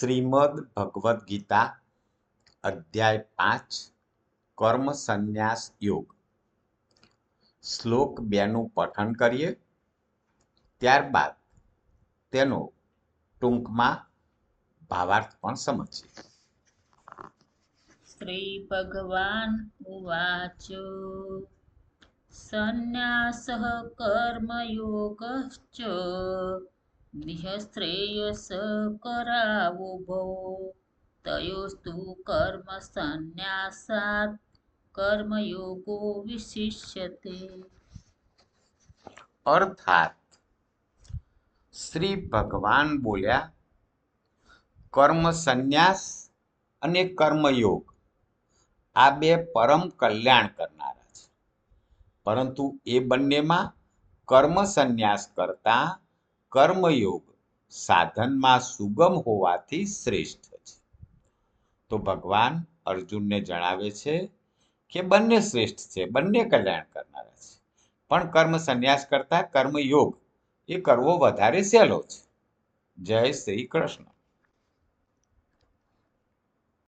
શ્રીમદ ભગવદ્ ગીતા, અધ્યાય પાંચ, કર્મ સંન્યાસ યોગ. શ્લોક બેનું પઠન કરીએ. ત્યારબાદ તેનો ટૂંકમાં ભાવાર્થ પણ સમજીએ. શ્રી શ્રીભગવાન ઉવાચ, સંન્યાસः કર્મયોગશ્ચ નિઃશ્રેયસકરાવુભો તયોસ્તુ કર્મ સંન્યાસાત કર્મયોગો વિશિષ્યતે અર્થાત શ્રી ભગવાન બોલ્યા કર્મ સંન્યાસ અને કર્મયોગ આ બે પરમ કલ્યાણ કરનારા છે પરંતુ એ બંનેમાં કર્મ સંન્યાસ કરતા કર્મયોગ સાધનમાં સુગમ હોવાથી શ્રેષ્ઠ છે. તો ભગવાન અર્જુનને જણાવે છે કે બંને શ્રેષ્ઠ છે, બંને કલ્યાણ કરનારા છે. પણ કર્મ સંન્યાસ કરતા કર્મયોગ એ કરવો વધારે સહેલો છે. જય શ્રી કૃષ્ણ.